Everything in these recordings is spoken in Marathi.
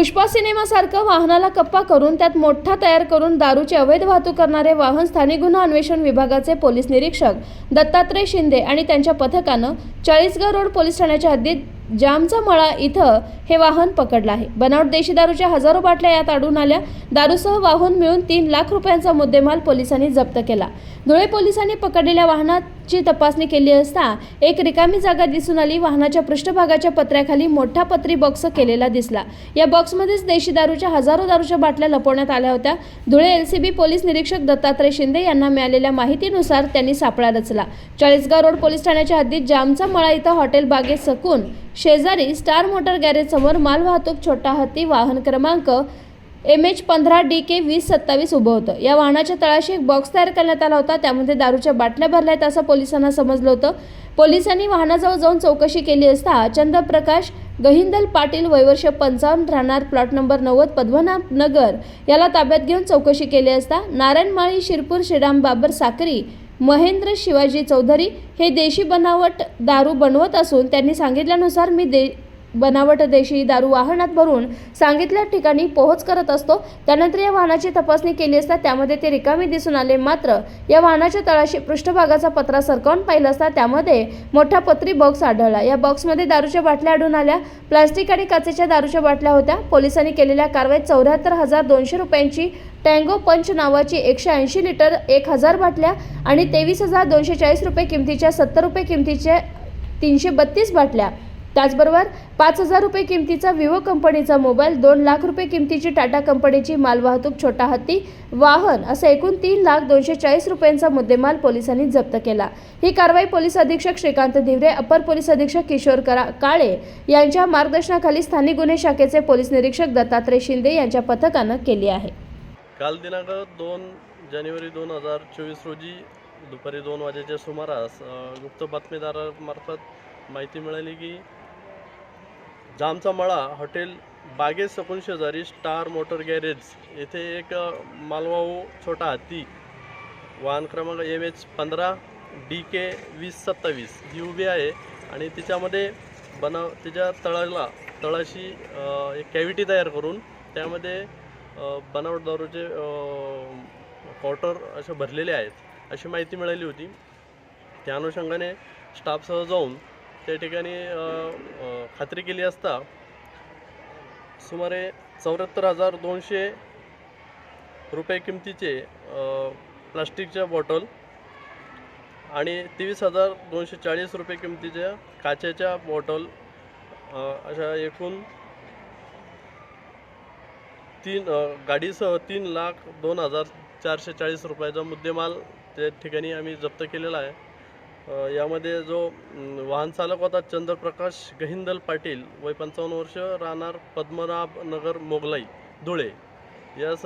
पुष्पा सिनेमासारखं वाहनाला कप्पा करून त्यात मोठा तयार करून दारूची अवैध वाहतूक करणारे वाहन स्थानिक गुन्हा अन्वेषण विभागाचे पोलीस निरीक्षक दत्तात्रय शिंदे आणि त्यांच्या पथकानं चाळीसगाव रोड पोलीस ठाण्याच्या हद्दीत जामचा मळा इथं हे वाहन पकडलं आहे. बनावट देशी दारूच्या हजारो बाटल्या यात आढळून आल्या. दारूसह वाहन मिळून तीन लाख रुपयांचा मुद्देमाल पोलिसांनी जप्त केला. धुळे पोलिसांनी पकडलेल्या वाहनाची तपासणी केली असता एक रिकामी जागा दिसून आली. वाहनाच्या पृष्ठभागाच्या पत्र्याखाली मोठा पत्री बॉक्स केलेला दिसला. या बॉक्समध्येच देशी दारूच्या हजारो दारूच्या बाटल्या लपवण्यात आल्या होत्या. धुळे एलसीबी पोलीस निरीक्षक दत्तात्रय शिंदे यांना मिळालेल्या माहितीनुसार त्यांनी सापळा रचला. चाळीसगाव रोड पोलीस ठाण्याच्या हद्दीत जामचा मळा इथं हॉटेल बागेत सकून शेजारी स्टार मोटर गॅरेजसमोर मालवाहतूक छोटा हत्ती वाहन क्रमांक एम एच पंधरा डी के वीस सत्तावीस उभं होतं. या वाहनाच्या तळाशी एक बॉक्स तयार करण्यात आला होता. त्यामध्ये दारूच्या बाटल्या भरल्या आहेत असं पोलिसांना समजलं होतं. पोलिसांनी वाहनाजवळ जाऊन चौकशी केली असता चंद्रप्रकाश गहिंदल पाटील वयवर्ष पंचावन्न राहणार प्लॉट नंबर नव्वद पद्मनाभ नगर याला ताब्यात घेऊन चौकशी केली असता नारायणमाळी शिरपूर श्रीराम बाबर साकरी महेंद्र शिवाजी चौधरी हे देशी बनावट दारू बनवत असून त्यांनी सांगितल्यानुसार मी दे बनावट देशी दारू वाहनात भरून सांगितल्या ठिकाणी पोहोच करत असतो. त्यानंतर या वाहनाची तपासणी केली असता त्यामध्ये ते रिकामी दिसून आले. मात्र या वाहनाच्या तळाशी पृष्ठभागाचा पत्रा सरकावून पाहिला असता त्यामध्ये मोठा पत्री बॉक्स आढळला. या बॉक्समध्ये दारूच्या बाटल्या आढळून आल्या. प्लास्टिक आणि काचेच्या दारूच्या बाटल्या होत्या. पोलिसांनी केलेल्या कारवाईत चौऱ्याहत्तर हजार दोनशे रुपयांची टँगो पंच नावाची एकशे ऐंशी लिटर एक हजार बाटल्या आणि तेवीस हजार दोनशे चाळीस रुपये किमतीच्या सत्तर रुपये किमतीच्या तीनशे बत्तीस बाटल्या त्याचबरोबर पाच हजार रुपये किमतीचा विवो कंपनीचा मोबाईल दोन लाख रुपये किमतीची टाटा कंपनीची मालवाहतूक छोटा हत्ती वाहन असं एकूण तीन लाख दोनशे चाळीस रुपयांचा मुद्देमाल पोलिसांनी जप्त केला. ही कारवाई पोलीस अधीक्षक श्रीकांत दिवरे अपर पोलीस अधीक्षक किशोर करा काळे यांच्या मार्गदर्शनाखाली स्थानिक गुन्हे शाखेचे पोलीस निरीक्षक दत्तात्रय शिंदे यांच्या पथकानं केली आहे. काल दिनांक दोन जानेवारी दोन हजार चोवीस रोजी दुपारी दोन वाजेच्या सुमारास गुप्त बातमीदारामार्फत माहिती मिळाली की जामचा मळा हॉटेल बागे सकून शेजारी स्टार मोटर गॅरेज. येथे एक अ, मालवाहू छोटा हत्ती वाहन क्रमांक एम एच पंधरा डी के वीस सत्तावीस. ही उभी आहे आणि तिच्यामध्ये बनाव तिच्या तळाला तळाशी एक कॅव्हिटी तयार करून त्यामध्ये बनावट दारूचे क्वार्टर असे भरलेले आहेत. अशी माहिती मिळाली होती. त्या अनुषंगाने स्टाफसह जाऊन त्या ठिकाणी खात्री केली असता सुमारे चौऱ्याहत्तर हजार दोनशे रुपये किमतीचे प्लास्टिकच्या बॉटल आणि तेवीस हजार दोनशे चाळीस रुपये किमतीच्या काचेच्या बॉटल अशा एकूण तीन गाडीसह तीन लाख दोन हजार चारशे चाळीस रुपयाचा मुद्देमाल त्या ठिकाणी आम्ही जप्त केलेला आहे. यामध्ये जो वाहनचालक वाहन चालक होता चंद्रप्रकाश गहिंदल पाटील वय पंचावन्न वर्ष राहणार पद्मनाभ नगर मोगलाई धुळे. यास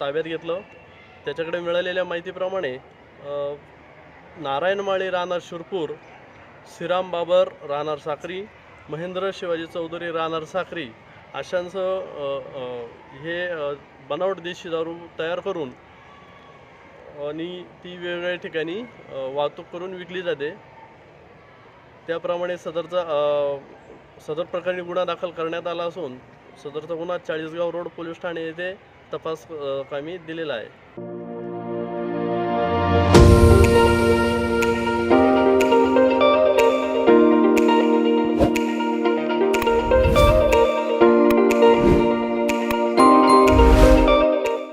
ताब्यात घेतलं. त्याच्याकडे मिळालेल्या माहितीप्रमाणे नारायणमाळी राहणार शिरपूर श्रीराम बाबर राहणार साखरी महेंद्र शिवाजी चौधरी राहणार साखरी अशांचं हे बनावट देशी दारू तयार करून आणि ती वेगवेगळ्या ठिकाणी वाहतूक करून विकली जाते. त्याप्रमाणे सदरचा सदर प्रकरणी गुन्हा दाखल करण्यात आला असून सदरचा गुन्हा चाळीसगाव रोड पोलीस ठाणे येथे तपास कामी दिलेला आहे.